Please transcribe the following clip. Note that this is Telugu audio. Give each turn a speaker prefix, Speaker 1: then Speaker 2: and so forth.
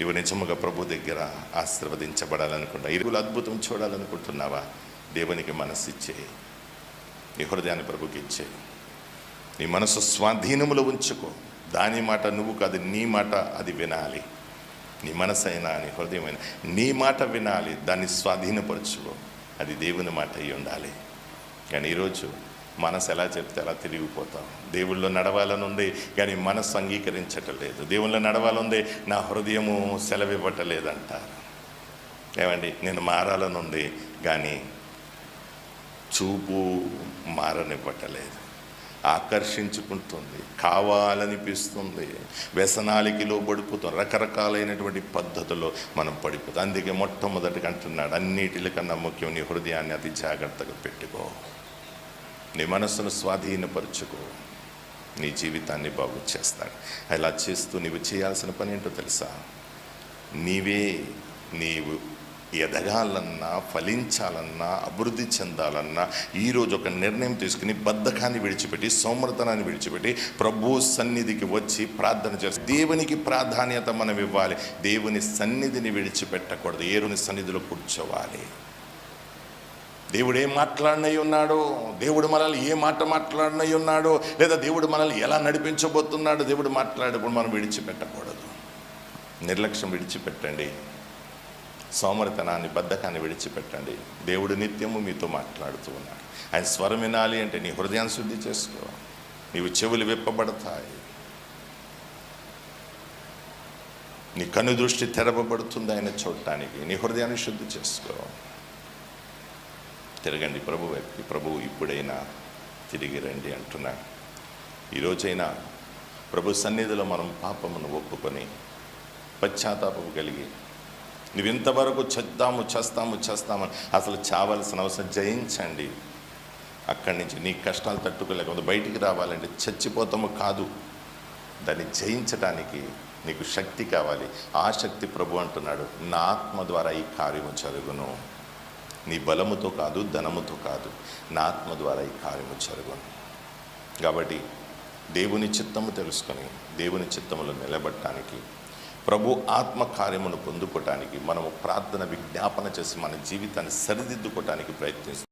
Speaker 1: నువ్వు నిజముగా ప్రభు దగ్గర ఆశీర్వదించబడాలనుకుంటా. ఇరుగులు అద్భుతం చూడాలనుకుంటున్నావా? దేవునికి మనస్సు ఇచ్చే నీ హృదయాన్ని ప్రభుకి ఇచ్చే నీ మనసు స్వాధీనములో ఉంచుకో. దాని మాట నువ్వు కాదు నీ మాట అది వినాలి. నీ మనసైనా నీ హృదయమైనా నీ మాట వినాలి. దాన్ని స్వాధీనపరచుకో. అది దేవుని మాట అయి ఉండాలి. కానీ ఈరోజు మనసు ఎలా చెప్తే అలా తిరిగిపోతాం. దేవుళ్ళు నడవాలనుంది కానీ మనసు అంగీకరించటం లేదు దేవుళ్ళు నడవాలనుంది నా హృదయము సెలవివ్వటలేదంటారు ఏమండి నేను మారాలనుంది కానీ చూపు మారనివ్వటలేదు. ఆకర్షించుకుంటుంది కావాలనిపిస్తుంది వ్యసనాలకి లోబడిపోతుంది రకరకాలైనటువంటి పద్ధతుల్లో మనం పడిపోతాం. అందుకే మొట్టమొదటిగా అంటున్నాడు అన్నిటికన్నా ముఖ్యం నీ హృదయాన్ని అతి జాగ్రత్తగా పెట్టుకో. నీ మనస్సును స్వాధీనపరుచుకో. నీ జీవితాన్ని బాగు చేస్తాడు అలా చేస్తూ నీవు చేయాల్సిన పని ఏంటో తెలుసా? నీవే నీవు ఎదగాలన్నా ఫలించాలన్నా అభివృద్ధి చెందాలన్నా ఈరోజు ఒక నిర్ణయం తీసుకుని బద్ధకాన్ని విడిచిపెట్టి సోమర్తనాన్ని విడిచిపెట్టి ప్రభు సన్నిధికి వచ్చి ప్రార్థన చేసి దేవునికి ప్రాధాన్యత మనం ఇవ్వాలి. దేవుని సన్నిధిని విడిచిపెట్టకూడదు. ఏరుని సన్నిధిలో కూర్చోవాలి. దేవుడు ఏం మాట్లాడినై ఉన్నాడో? దేవుడు మనల్ని ఏ మాట మాట్లాడినై ఉన్నాడో? లేదా దేవుడు మనల్ని ఎలా నడిపించబోతున్నాడు దేవుడు మాట్లాడేప్పుడు మనం విడిచిపెట్టకూడదు. నిర్లక్ష్యం విడిచిపెట్టండి. సోమరితనాన్ని బద్ధకాన్ని విడిచిపెట్టండి. దేవుడు నిత్యము మీతో మాట్లాడుతూ ఉన్నాడు. ఆయన స్వరం వినాలి అంటే నీ హృదయాన్ని శుద్ధి చేసుకో. నీవు చెవులు విప్పబడతాయి. నీ కను దృష్టి తెరవబడుతుంది ఆయన చూడటానికి. నీ హృదయాన్ని శుద్ధి చేసుకో. తిరగండి ప్రభు వైపు ప్రభువు ఇప్పుడైనా తిరిగి రండి అంటున్నాడు. ఈరోజైనా ప్రభు సన్నిధిలో మనం పాపమును ఒప్పుకొని పశ్చాత్తాపము కలిగి నువ్వింతవరకు చేద్దాము చేస్తాము చేస్తామని అసలు చావాల్సిన అవసరం జయించండి. అక్కడి నుంచి నీ కష్టాలు తట్టుకోలేకపోతే బయటికి రావాలంటే చచ్చిపోతాము కాదు. దాన్ని జయించడానికి నీకు శక్తి కావాలి. ఆ శక్తి ప్రభు అంటున్నాడు నా ఆత్మ ద్వారా ఈ కార్యము జరుగును. నీ బలముతో కాదు ధనముతో కాదు. నా ఆత్మ ద్వారా ఈ కార్యము జరుగును. కాబట్టి దేవుని చిత్తము తెలుసుకొని దేవుని చిత్తములో నిలబడటానికి ప్రభు ఆత్మ కార్యమును పొందుకోవటానికి మనము ప్రార్థన విజ్ఞాపన చేసి మన జీవితాన్ని సరిదిద్దుకోవటానికి ప్రయత్నిస్తాం